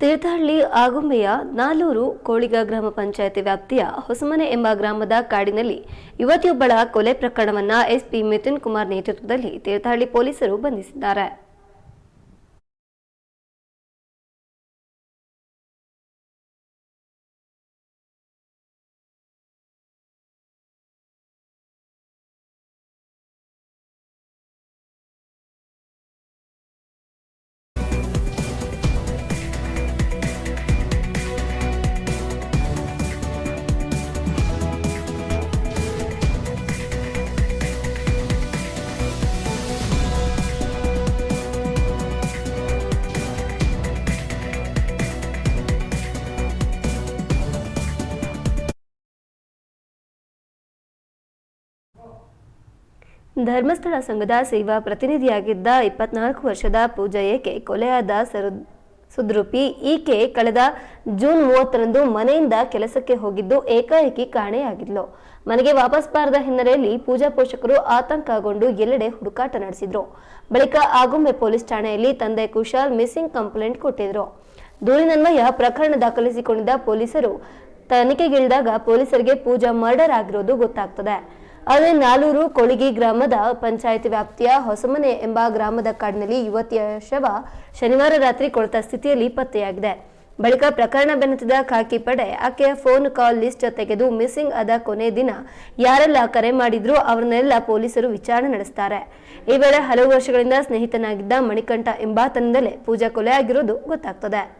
ತೀರ್ಥಹಳ್ಳಿ ಆಗುಂಬೆಯ ನಾಲೂರು ಕೋಳಿಗ ಗ್ರಾಮ ಪಂಚಾಯತಿ ವ್ಯಾಪ್ತಿಯ ಹೊಸಮನೆ ಎಂಬ ಗ್ರಾಮದ ಕಾಡಿನಲ್ಲಿ ಯುವತಿಯೊಬ್ಬಳ ಕೊಲೆ ಪ್ರಕರಣವನ್ನ ಎಸ್ಪಿ ಮಿಥುನ್ ಕುಮಾರ್ ನೇತೃತ್ವದಲ್ಲಿ ತೀರ್ಥಹಳ್ಳಿ ಪೊಲೀಸರು ಬಂಧಿಸಿದ್ದಾರೆ. ಧರ್ಮಸ್ಥಳ ಸಂಘದ ಸೇವಾ ಪ್ರತಿನಿಧಿಯಾಗಿದ್ದ ಇಪ್ಪತ್ನಾಲ್ಕು ವರ್ಷದ ಪೂಜಾ ಏಕೆ? ಕೊಲೆಯಾದ ಸರು ಸುದ್ರೂಪಿ ಈಕೆ ಕಳೆದ ಜೂನ್ ಮೂವತ್ತರಂದು ಮನೆಯಿಂದ ಕೆಲಸಕ್ಕೆ ಹೋಗಿದ್ದು ಏಕಾಏಕಿ ಕಾಣೆಯಾಗಿದ್ಲು. ಮನೆಗೆ ವಾಪಸ್ ಬಾರದ ಹಿನ್ನೆಲೆಯಲ್ಲಿ ಪೂಜಾ ಪೋಷಕರು ಆತಂಕಗೊಂಡು ಎಲ್ಲೆಡೆ ಹುಡುಕಾಟ ನಡೆಸಿದ್ರು. ಬಳಿಕ ಆಗುಂಬೆ ಪೊಲೀಸ್ ಠಾಣೆಯಲ್ಲಿ ತಂದೆ ಕುಶಾಲ್ ಮಿಸ್ಸಿಂಗ್ ಕಂಪ್ಲೇಂಟ್ ಕೊಟ್ಟಿದ್ರು. ದೂರಿನನ್ವಯ ಪ್ರಕರಣ ದಾಖಲಿಸಿಕೊಂಡಿದ್ದ ಪೊಲೀಸರು ತನಿಖೆಗಿಳಿದಾಗ ಪೊಲೀಸರಿಗೆ ಪೂಜಾ ಮರ್ಡರ್ ಆಗಿರೋದು ಗೊತ್ತಾಗ್ತದೆ. ಆದರೆ ನಾಲೂರು ಕೊಳಿಗಿ ಗ್ರಾಮದ ಪಂಚಾಯತ್ ವ್ಯಾಪ್ತಿಯ ಹೊಸಮನೆ ಎಂಬ ಗ್ರಾಮದ ಕಾಡಿನಲ್ಲಿ ಯುವತಿಯ ಶವ ಶನಿವಾರ ರಾತ್ರಿ ಕೊಳೆತ ಸ್ಥಿತಿಯಲ್ಲಿ ಪತ್ತೆಯಾಗಿದೆ. ಬಳಿಕ ಪ್ರಕರಣ ಬೆನ್ನತ್ತಿದ ಖಾಕಿ ಪಡೆ, ಆಕೆಯ ಫೋನ್ ಕಾಲ್ ಲಿಸ್ಟ್ ತೆಗೆದು ಮಿಸ್ಸಿಂಗ್ ಆದ ಕೊನೆ ದಿನ ಯಾರೆಲ್ಲ ಕರೆ ಮಾಡಿದ್ರು ಅವರನ್ನೆಲ್ಲ ಪೊಲೀಸರು ವಿಚಾರಣೆ ನಡೆಸ್ತಾರೆ. ಈ ವೇಳೆ ಹಲವು ವರ್ಷಗಳಿಂದ ಸ್ನೇಹಿತನಾಗಿದ್ದ ಮಣಿಕಂಠ ಎಂಬಾತನಿಂದಲೇ ಪೂಜಾ ಕೊಲೆ ಆಗಿರೋದು ಗೊತ್ತಾಗ್ತದೆ.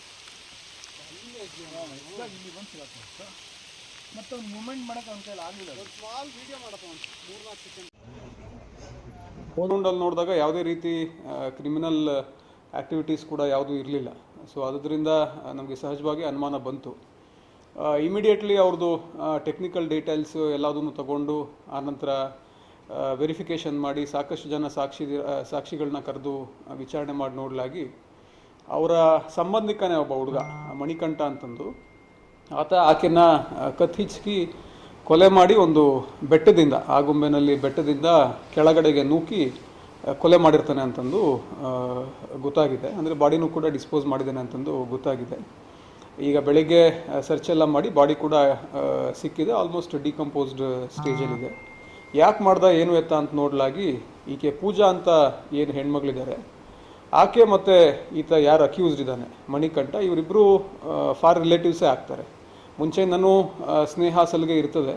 ಮತ್ತೆ ಒಂದು ಮೂಮೆಂಟ್ ಮಾಡಕ್ಕೆ ಅವ್ನ ಕೈಲಿ ಆಗಲಿಲ್ಲ ಸ್ಮಾಲ್ ವಿಡಿಯೋ ಮಾಡಪ್ಪ ಮೂರ್ನಾಲ್ಕು ಸೆಕೆಂಡ್ ನೋಡಿದಾಗ ಯಾವುದೇ ರೀತಿ ಕ್ರಿಮಿನಲ್ ಆ್ಯಕ್ಟಿವಿಟೀಸ್ ಕೂಡ ಯಾವುದೂ ಇರಲಿಲ್ಲ. ಸೊ ಅದರಿಂದ ನಮಗೆ ಸಹಜವಾಗಿ ಅನುಮಾನ ಬಂತು. ಇಮಿಡಿಯೇಟ್ಲಿ ಅವ್ರದ್ದು ಟೆಕ್ನಿಕಲ್ ಡೀಟೇಲ್ಸ್ ಎಲ್ಲದನ್ನು ತಗೊಂಡು ಆನಂತರ ವೆರಿಫಿಕೇಷನ್ ಮಾಡಿ ಸಾಕಷ್ಟು ಜನ ಸಾಕ್ಷಿ ಸಾಕ್ಷಿಗಳನ್ನ ಕರೆದು ವಿಚಾರಣೆ ಮಾಡಿ ನೋಡಲಾಗಿ ಅವರ ಸಂಬಂಧಿಕನೇ ಒಬ್ಬ ಹುಡುಗ ಮಣಿಕಂಠ ಅಂತಂದು. ಆತ ಆಕೆನ ಆ, ಕತ್ತಿಚ್ಚಿ ಕೊಲೆ ಮಾಡಿ ಒಂದು ಬೆಟ್ಟದಿಂದ ಆಗುಂಬೆನಲ್ಲಿ ಬೆಟ್ಟದಿಂದ ಕೆಳಗಡೆಗೆ ನೂಕಿ ಕೊಲೆ ಮಾಡಿರ್ತಾನೆ ಅಂತಂದು ಗೊತ್ತಾಗಿದೆ. ಅಂದರೆ ಬಾಡಿನೂ ಕೂಡ ಡಿಸ್ಪೋಸ್ ಮಾಡಿದ್ದಾನೆ ಅಂತಂದು ಗೊತ್ತಾಗಿದೆ. ಈಗ ಬೆಳಿಗ್ಗೆ ಸರ್ಚ್ ಎಲ್ಲ ಮಾಡಿ ಬಾಡಿ ಕೂಡ ಸಿಕ್ಕಿದೆ ಆಲ್ಮೋಸ್ಟ್ ಡಿಕಂಪೋಸ್ಡ್ ಸ್ಟೇಜಲ್ಲಿದೆ. ಯಾಕೆ ಮಾಡ್ದ ಏನು ಎತ್ತ ಅಂತ ನೋಡಲಾಗಿ ಈಕೆ ಪೂಜಾ ಅಂತ ಏನು ಹೆಣ್ಮಗಳಿದ್ದಾರೆ ಆಕೆ ಮತ್ತು ಈತ ಯಾರು ಅಕ್ಯೂಸ್ಡ್ ಇದ್ದಾನೆ? ಮಣಿಕಂಠ ಇವರಿಬ್ಬರು ಫಾರ್ ರಿಲೇಟಿವ್ಸೇ ಆಗ್ತಾರೆ. ಮುಂಚೆ ನಾನು ಸ್ನೇಹ ಸಲಿಗೆ ಇರ್ತದೆ.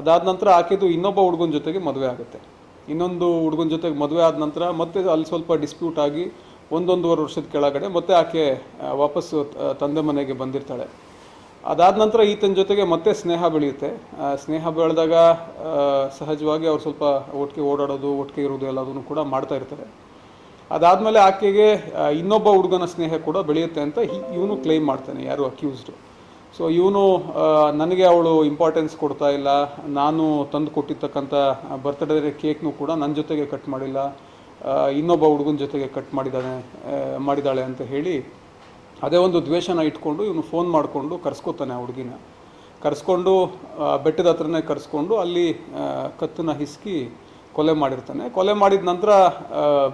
ಅದಾದ ನಂತರ ಆಕೆದು ಇನ್ನೊಬ್ಬ ಹುಡುಗನ ಜೊತೆಗೆ ಮದುವೆ ಆಗುತ್ತೆ. ಇನ್ನೊಂದು ಹುಡುಗನ ಜೊತೆಗೆ ಮದುವೆ ಆದ ನಂತರ ಮತ್ತೆ ಅಲ್ಲಿ ಸ್ವಲ್ಪ ಡಿಸ್ಪ್ಯೂಟ್ ಆಗಿ ಒಂದೊಂದುವರೆ ವರ್ಷದ ಕೆಳಗಡೆ ಮತ್ತೆ ಆಕೆ ವಾಪಸ್ ತಂದೆ ಮನೆಗೆ ಬಂದಿರ್ತಾಳೆ. ಅದಾದ ನಂತರ ಈತನ ಜೊತೆಗೆ ಮತ್ತೆ ಸ್ನೇಹ ಬೆಳೆಯುತ್ತೆ. ಸ್ನೇಹ ಬೆಳೆದಾಗ ಸಹಜವಾಗಿ ಅವ್ರು ಸ್ವಲ್ಪ ಒಟ್ಟಿಗೆ ಓಡಾಡೋದು, ಒಟ್ಟಿಗೆ ಇರೋದು ಎಲ್ಲದನ್ನು ಕೂಡ ಮಾಡ್ತಾ ಇರ್ತಾರೆ. ಅದಾದಮೇಲೆ ಆಕೆಗೆ ಇನ್ನೊಬ್ಬ ಹುಡುಗನ ಸ್ನೇಹ ಕೂಡ ಬೆಳೆಯುತ್ತೆ ಅಂತ ಇವನು ಕ್ಲೈಮ್ ಮಾಡ್ತಾನೆ, ಯಾರು ಅಕ್ಯೂಸ್ಡು ಸೊ ಇವನು ನನಗೆ ಅವಳು ಇಂಪಾರ್ಟೆನ್ಸ್ ಕೊಡ್ತಾ ಇಲ್ಲ. ನಾನು ತಂದು ಕೊಟ್ಟಿರ್ತಕ್ಕಂಥ ಬರ್ತ್ಡೇ ಕೇಕ್ನು ಕೂಡ ನನ್ನ ಜೊತೆಗೆ ಕಟ್ ಮಾಡಿಲ್ಲ. ಇನ್ನೊಬ್ಬ ಹುಡುಗನ ಜೊತೆಗೆ ಕಟ್ ಮಾಡಿದ್ದಾನೆ ಮಾಡಿದ್ದಾಳೆ ಅಂತ ಹೇಳಿ ಅದೇ ಒಂದು ದ್ವೇಷನ ಇಟ್ಕೊಂಡು ಇವನು ಫೋನ್ ಮಾಡಿಕೊಂಡು ಕರ್ಸ್ಕೊತಾನೆ ಆ ಹುಡುಗಿನ. ಕರೆಸ್ಕೊಂಡು ಬೆಟ್ಟದ ಹತ್ರನೇ ಕರೆಸ್ಕೊಂಡು ಅಲ್ಲಿ ಕತ್ತನ್ನ ಹಿಸ್ಕಿ ಕೊಲೆ ಮಾಡಿರ್ತಾನೆ. ಕೊಲೆ ಮಾಡಿದ ನಂತರ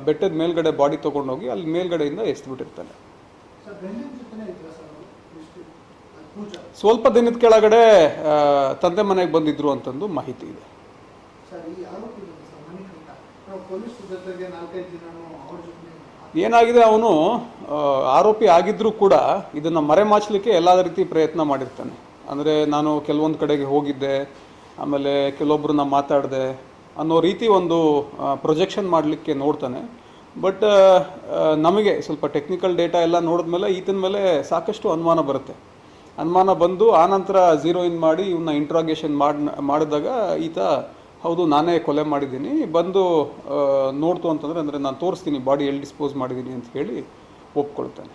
ಬೆಟ್ಟದ ಮೇಲ್ಗಡೆ ಬಾಡಿ ತೊಗೊಂಡೋಗಿ ಅಲ್ಲಿ ಮೇಲ್ಗಡೆಯಿಂದ ಎಸ್ಬಿಟ್ಟಿರ್ತಾನೆ. ಸ್ವಲ್ಪ ದಿನದ ಕೆಳಗಡೆ ತಂದೆ ಮನೆಗೆ ಬಂದಿದ್ರು ಅಂತಂದು ಮಾಹಿತಿ ಇದೆ. ಏನಾಗಿದೆ ಅವನು? ಆರೋಪಿ ಆಗಿದ್ರೂ ಕೂಡ ಇದನ್ನು ಮರೆಮಾಚಲಿಕ್ಕೆ ಎಲ್ಲ ರೀತಿ ಪ್ರಯತ್ನ ಮಾಡಿರ್ತಾನೆ. ಅಂದರೆ ನಾನು ಕೆಲವೊಂದು ಕಡೆಗೆ ಹೋಗಿದ್ದೆ, ಆಮೇಲೆ ಕೆಲವೊಬ್ಬರನ್ನ ಮಾತಾಡಿದೆ ಅನ್ನೋ ರೀತಿ ಒಂದು ಪ್ರೊಜೆಕ್ಷನ್ ಮಾಡಲಿಕ್ಕೆ ನೋಡ್ತಾನೆ. ಬಟ್ ನಮಗೆ ಸ್ವಲ್ಪ ಟೆಕ್ನಿಕಲ್ ಡೇಟಾ ಎಲ್ಲ ನೋಡಿದ್ಮೇಲೆ ಈತನ ಮೇಲೆ ಸಾಕಷ್ಟು ಅನುಮಾನ ಬರುತ್ತೆ. ಅನುಮಾನ ಬಂದು ಆನಂತರ ಝೀರೋ ಇನ್ ಮಾಡಿ ಇವನ್ನ ಇಂಟ್ರಾಗೇಷನ್ ಮಾಡಿ ಮಾಡಿದಾಗ ಈತ, ಹೌದು, ನಾನೇ ಕೊಲೆ ಮಾಡಿದ್ದೀನಿ. ಬಂದು ನೋಡ್ತು ಅಂತಂದರೆ, ಅಂದರೆ ನಾನು ತೋರಿಸ್ತೀನಿ, ಬಾಡಿ ಎಲ್ಲಿ ಡಿಸ್ಪೋಸ್ ಮಾಡಿದ್ದೀನಿ ಅಂತ ಹೇಳಿ ಒಪ್ಕೊಳ್ತಾನೆ.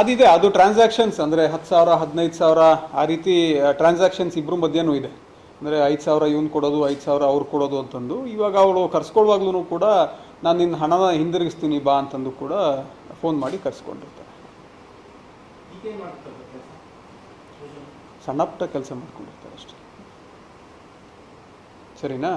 ಅದಿದೆ, ಅದು ಟ್ರಾನ್ಸಾಕ್ಷನ್ಸ್ ಅಂದರೆ ಹತ್ತು ಸಾವಿರ, ಹದಿನೈದು ಸಾವಿರ, ಆ ರೀತಿ ಟ್ರಾನ್ಸಾಕ್ಷನ್ಸ್ ಇಬ್ಬರ ಮಧ್ಯನೂ ಇದೆ. ಅಂದರೆ ಐದು ಸಾವಿರ ಇವ್ನು ಕೊಡೋದು, ಐದು ಸಾವಿರ ಅವ್ರು ಕೊಡೋದು ಅಂತಂದು. ಇವಾಗ ಅವಳು ಕರ್ಸ್ಕೊಳ್ವಾಗ್ಲೂ ಕೂಡ ನಾನು ನಿನ್ನ ಹಣನ ಹಿಂದಿರುಗಿಸ್ತೀನಿ ಬಾ ಅಂತಂದು ಕೂಡ ಫೋನ್ ಮಾಡಿ ಕರ್ಸ್ಕೊಂಡಿರ್ತಾರೆ. ಸಣ್ಣ ಪುಟ್ಟ ಕೆಲಸ ಮಾಡ್ಕೊಂಡಿರ್ತಾರೆ ಅಷ್ಟೇ. ಸರಿನಾ?